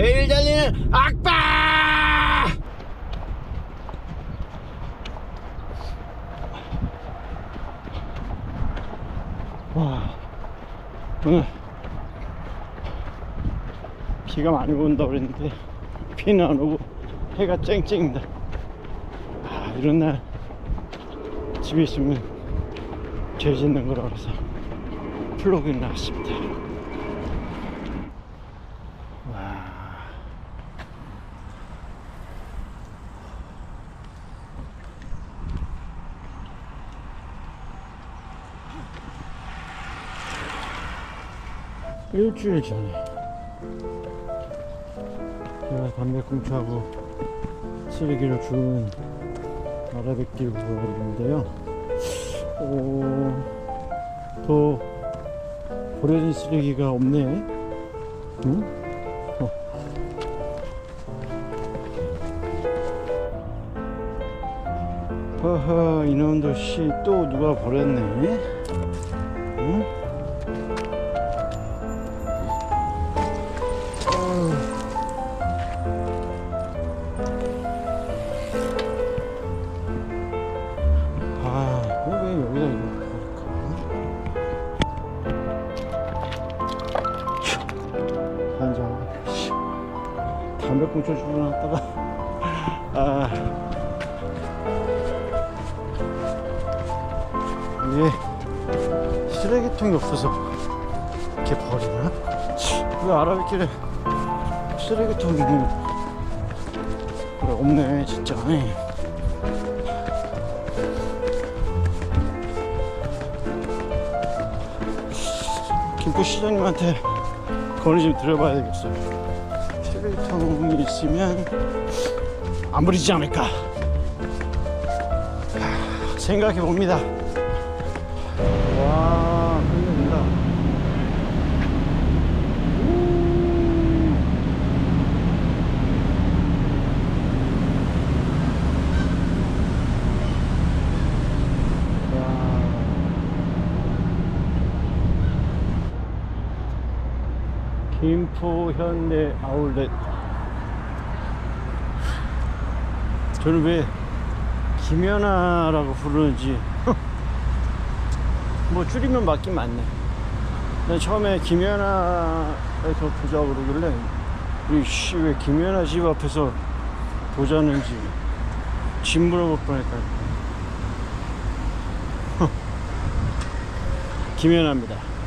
매일 달리는 악바! 와, 오늘 비가 많이 온다 그랬는데 비는 안 오고 해가 쨍쨍입니다. 아, 이런 날 집에 있으면 죄 짓는 거라 그래서 플로그인 나왔습니다. 일주일 전에 제가 담배꽁초하고 쓰레기를 주운 아라뱃길 구간인데요. 어, 더 버려진 쓰레기가 없네. 응? 어. 허허 이놈도 씨 또 누가 버렸네. 담배꽁초 주워놨다가. 아. 이게 쓰레기통이 없어서 이렇게 버리나? 왜 아라뱃길에 쓰레기통이 그래 없네 진짜. 김포 시장님한테 건의 좀 드려봐야 되겠어요. 쓰레기통이 있으면 안 버리지 않을까 하, 생각해 봅니다. 와, 끝낸다. 김포 현대 아울렛. 저는 왜 김연아라고 부르는지. 뭐 줄이면 맞긴 맞네. 난 처음에 김연아에서 보자 그러길래 이씨왜 김연아 집 앞에서 보자는지 집 물어볼 뻔했다. 김연아입니다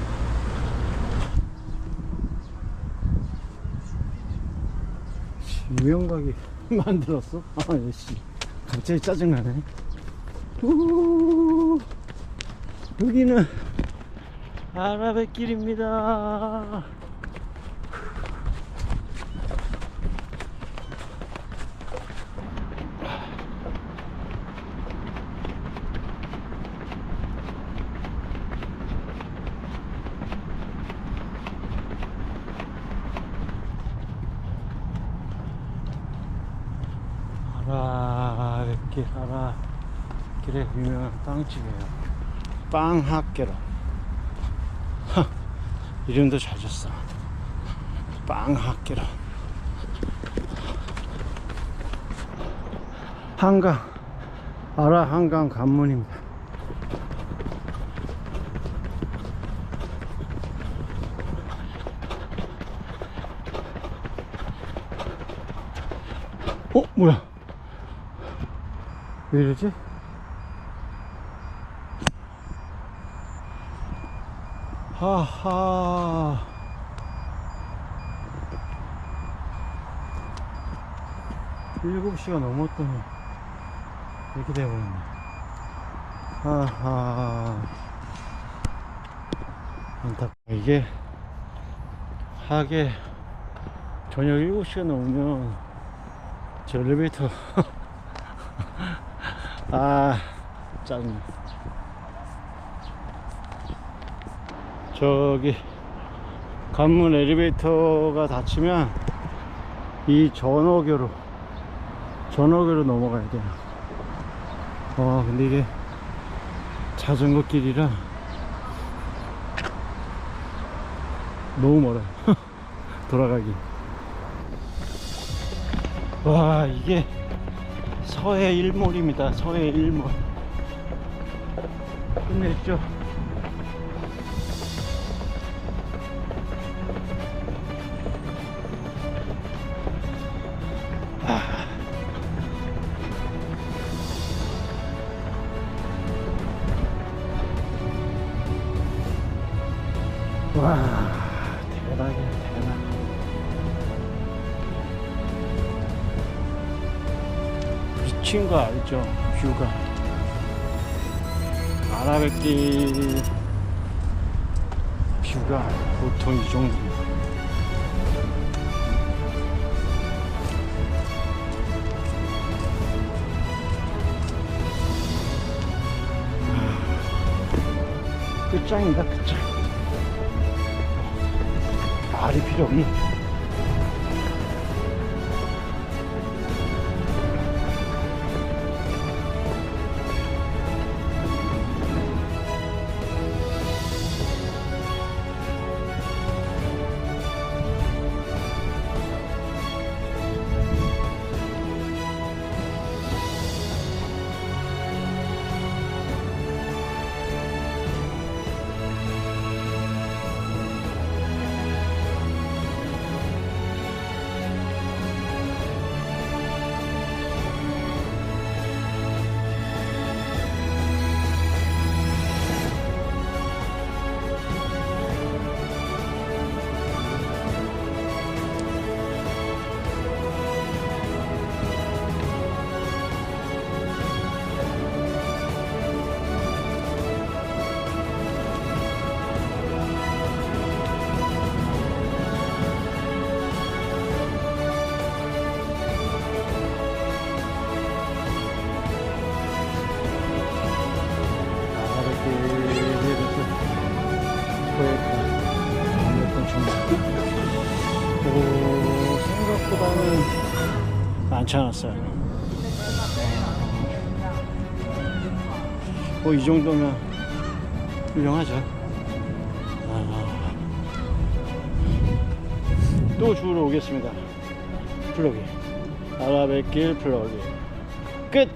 유명각이 만들었어? 아, 씨. 갑자기 짜증나네. 우 여기는 아라뱃길입니다. 아라뱃길, 아라길에 유명한 빵집이에요. 빵학계로. 하, 이름도 잘 졌어. 빵학계로. 한강, 아라 한강 관문입니다. 어, 뭐야? 왜 이러지? 하하. 일곱 시가 넘었더니 이렇게 돼버렸네. 하하. 안타. 이게 하게 저녁 7시가 넘으면 저 엘리베이터 아 짜증나 저기 관문 엘리베이터가 닫히면 이 전어교로 전어교로 넘어가야 돼요. 와 근데 이게 자전거 길이라 너무 멀어요. 돌아가기. 와 이게 서해 일몰입니다. 서해 일몰. 끝냈죠 미친 거 알죠 뷰가. 아라뱃길 뷰가 보통 이 정도 끝장이다 끝장. 말이 필요 없네 오, 생각보다는 많지 않았어요. 뭐 이 정도면 훌륭하죠. 아, 또 주우러 오겠습니다. 플러기 아라뱃길 플러기 끝